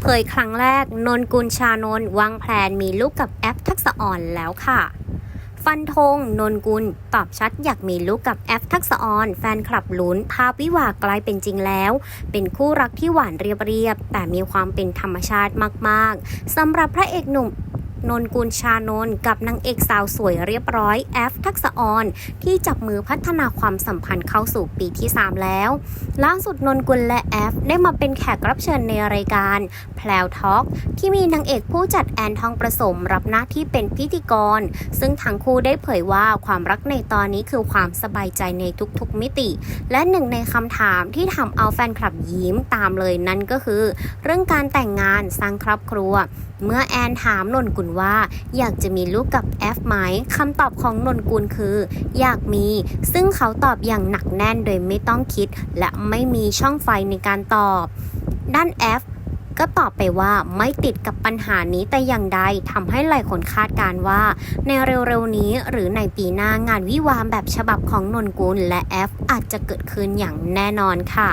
เผยครั้งแรก นนกุลชานนวางแผนมีลูกกับแอปทักษะอ่อนแล้วค่ะ ฟันธงนนกุลตอบชัดอยากมีลูกกับแอฟทักษะออนแฟนคลับลุ้นภาพวิวากลายเป็นจริงแล้ว เป็นคู่รักที่หวานเรียบเรียบแต่มีความเป็นธรรมชาติมาก ๆสำหรับพระเอกหนุ่ม นนกุลชานนกับนางเอกสาวสวยเรียบร้อยแอฟทักษออนที่จับมือพัฒนาความสัมพันธ์เข้าสู่ปีที่ 3 แล้ว ล่าสุดนนกุลและแอฟได้มาเป็นแขกรับเชิญในรายการแพลวท็อกที่มีนางเอกผู้จัดแอนทองประสมรับหน้าที่เป็นพิธีกร ซึ่งทั้งคู่ได้เผยว่าความรักในตอนนี้คือความสบายใจในทุกๆมิติ และหนึ่งในคำถามที่ทำเอาแฟนคลับยิ้มตามเลยนั่นก็คือ เรื่องการแต่งงานสร้างครอบครัว เมื่อแอนถามนนกุลว่า อยากจะมีลูกกับแอฟไหมคำตอบของนนกุลคือ อยากมี ซึ่งเขาตอบอย่างหนักแน่นโดยไม่ต้องคิด และไม่มีช่องไฟในการตอบ ด้านแอฟก็ตอบไปว่าไม่ติดกับปัญหานี้แต่อย่างใดทำให้หลายคนคาดการว่า ในเร็วๆนี้หรือในปีหน้างานวิวาห์แบบฉบับของนนกุลและแอฟอาจจะเกิดขึ้นอย่างแน่นอนค่ะ